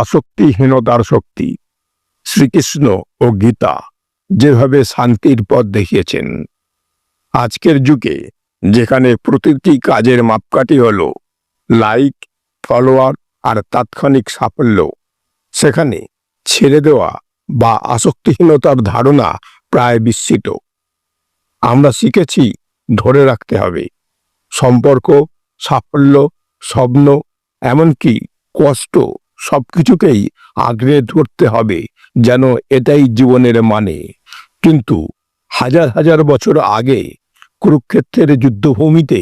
আসক্তিহীনতার শক্তি। শ্রীকৃষ্ণ ও গীতা যেভাবে শান্তির পথ দেখিয়েছেন। আজকের যুগে যেখানে প্রতিটি কাজের মাপকাঠি হল লাইক, ফলোয়ার আর তাৎক্ষণিক সাফল্য, সেখানে ছেড়ে দেওয়া বা আসক্তিহীনতার ধারণা প্রায় বিস্মিত আমরা শিখেছি ধরে রাখতে হবে। সম্পর্ক, সাফল্য, স্বপ্ন, এমনকি কষ্ট সবকিছুকেই আগড়ে ধরতে হবে যেন এটাই জীবনের মানে। কিন্তু হাজার হাজার বছর আগে কুরুক্ষেত্রের যুদ্ধভূমিতে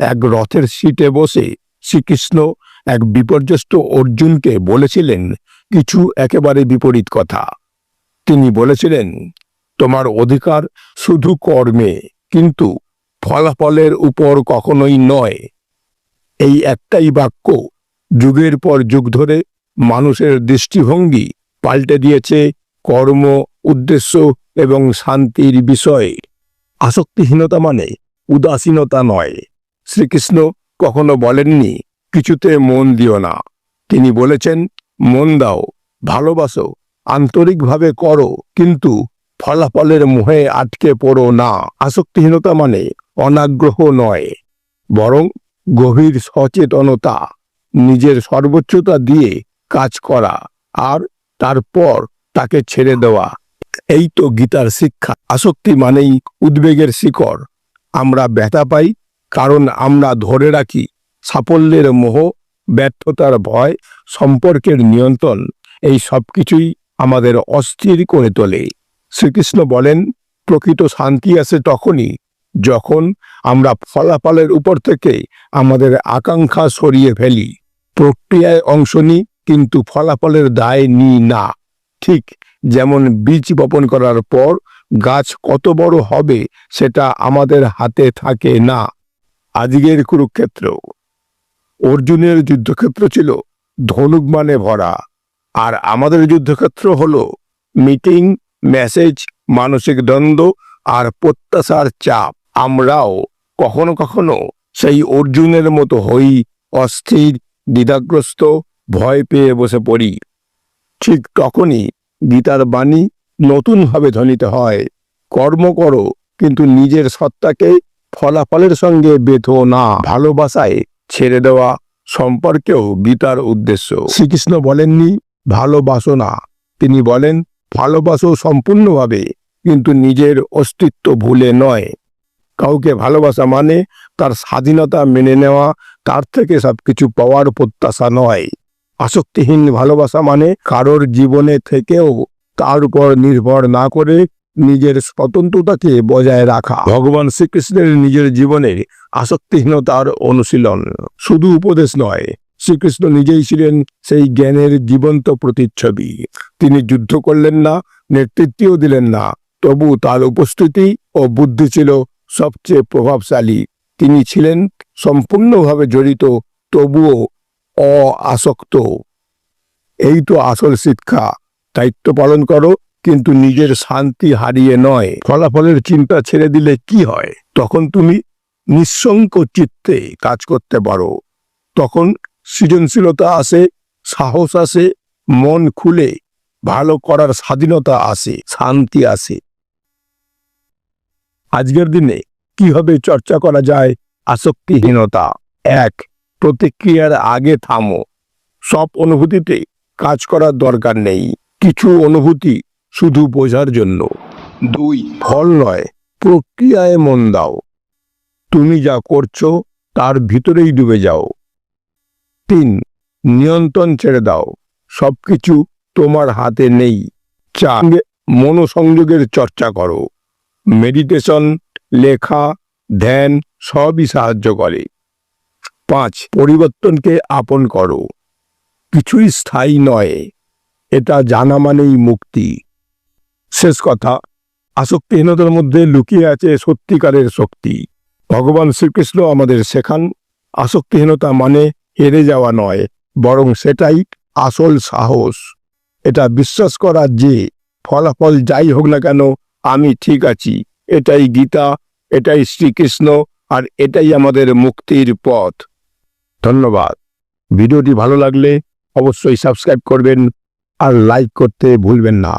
এক রথের সিটে বসে শ্রীকৃষ্ণ এক বিপর্যস্ত অর্জুনকে বলেছিলেন, কিছু একেবারে বিপরীত কথা। তিনি বলেছিলেন, তোমার অধিকার শুধু কর্মে, কিন্তু ফলাফলের উপর কখনোই নয়। এই একটাই বাক্য যুগের পর যুগ ধরে মানুষের দৃষ্টিভঙ্গি পাল্টে দিয়েছে কর্ম, উদ্দেশ্য এবং শান্তির বিষয়ে। আসক্তিহীনতা মানে উদাসীনতা নয়। শ্রীকৃষ্ণ কখনো বলেননি, কিছুতে মন দিও না। তিনি বলেছেন, মন দাও, ভালোবাসো, আন্তরিকভাবে করো, কিন্তু ফলাফলের মুহে আটকে পড়ো না। আসক্তিহীনতা মানে অনাগ্রহ নয়, বরং গভীর সচেতনতা, নিজের সর্বোচ্চতা দিয়ে কাজ করা আর তারপর তাকে ছেড়ে দেওয়া। এই তো গীতার শিক্ষা। আসক্তি মানেই উদ্বেগের শিকড়। আমরা ব্যথা পাই, কারণ আমরা ধরে রাখি সাফল্যের মোহ, ব্যর্থতার ভয়, সম্পর্কের নিয়ন্ত্রণ। এই সব কিছুই আমাদের অস্থির করে তোলে। শ্রীকৃষ্ণ বলেন, প্রকৃত শান্তি আসে তখনই যখন আমরা ফলাফলের উপর থেকে আমাদের আকাঙ্ক্ষা সরিয়ে ফেলি। প্রক্রিয়ায় অংশ নিই কিন্তু ফলাফলের দায় নিই না। ঠিক যেমন বীজ বপন করার পর গাছ কত বড় হবে সেটা আমাদের হাতে থাকে না। আজকের কুরুক্ষেত্র। অর্জুনের যুদ্ধক্ষেত্র ছিল ধনুক মানে ভরা। আর আমাদের যুদ্ধক্ষেত্র হল মিটিং, মেসেজ, মানসিক দ্বন্দ্ব আর প্রত্যাশার চাপ। আমরাও কখনো কখনো সেই অর্জুনের মতো হই অস্থির, দ্বিধাগ্রস্ত ভয় পেয়ে বসে পড়ি। ঠিক তখনই গীতার বাণী নতুনভাবে ধ্বনিত হয়। কর্ম করো, কিন্তু নিজের সত্তাকে ফলাফলের সঙ্গে বেঁধো না। ভালোবাসায় ছেড়ে দেওয়া সম্পর্কেও গীতার উদ্দেশ্য। শ্রীকৃষ্ণ বলেননি, ভালোবাসো না। তিনি বলেন, ভালোবাসো সম্পূর্ণভাবে, কিন্তু নিজের অস্তিত্ব ভুলে নয়। কাউকে ভালোবাসা মানে তার স্বাধীনতা মেনে নেওয়া, তার থেকে সবকিছু পাওয়ার প্রত্যাশা নয়। আসক্তিহীন ভালোবাসা মানে কারোর জীবনে থেকেও তার উপর নির্ভর না করে নিজের স্বতন্ত্রতাকে বজায় রাখা। ভগবান শ্রীকৃষ্ণের নিজের জীবনে আসক্তিহীনতার অনুশীলন শুধু উপদেশ নয়, শ্রীকৃষ্ণ নিজেই ছিলেন সেই জ্ঞানের জীবন্ত প্রতিচ্ছবি। তিনি যুদ্ধ করলেন না, নেতৃত্বও দিলেন না, তবু তার উপস্থিতি ও বুদ্ধি ছিল সবচেয়ে প্রভাবশালী। তিনি ছিলেন সম্পূর্ণভাবে জড়িত, তবুও অআসক্ত। এই তো আসল শিক্ষা। দায়িত্ব পালন করো, কিন্তু নিজের শান্তি হারিয়ে নয়। ফলাফলের চিন্তা ছেড়ে দিলে কি হয়? তখন তুমি নিঃসঙ্ক চিত্তে কাজ করতে পারো। তখন সৃজনশীলতা আসে, সাহস আসে, মন খুলে। ভালো করার স্বাধীনতা আসে, শান্তি আসে। আজকের দিনে কীভাবে চর্চা করা যায় আসক্তিহীনতা? এক প্রতিক্রিয়ার আগে থামো। সব অনুভূতিতে কাজ করার দরকার নেই। কিছু অনুভূতি শুধু বোঝার জন্য। দুই, ফল নয়, প্রক্রিয়ায় মন দাও। তুমি যা করছ, তার ভিতরেই ডুবে যাও। তিন, নিয়ন্ত্রণ ছেড়ে দাও। সব কিছু তোমার হাতে নেই। চার, মনোসংযোগের চর্চা করো। মেডিটেশন, লেখা, ধ্যান সবই সাহায্য করে। পাঁচ, পরিবর্তনকে আপন করো। কিছুই স্থায়ী নয়, এটা জানা মানেই মুক্তি। শেষ কথা, আসক্তিহীনতার মধ্যে লুকিয়ে আছে সত্যিকারের শক্তি। ভগবান শ্রীকৃষ্ণ আমাদের শেখান, আসক্তিহীনতা মানে হেরে যাওয়া নয়, বরং সেটাই আসল সাহস। এটা বিশ্বাস করা যে, ফলাফল যাই হোক না কেন, আমি ঠিক আছি, এটাই গীতা, এটাই শ্রীকৃষ্ণ, আর এটাই আমাদের মুক্তির পথ। ধন্যবাদ। ভিডিওটি ভালো লাগলে অবশ্যই সাবস্ক্রাইব করবেন আর লাইক করতে ভুলবেন না।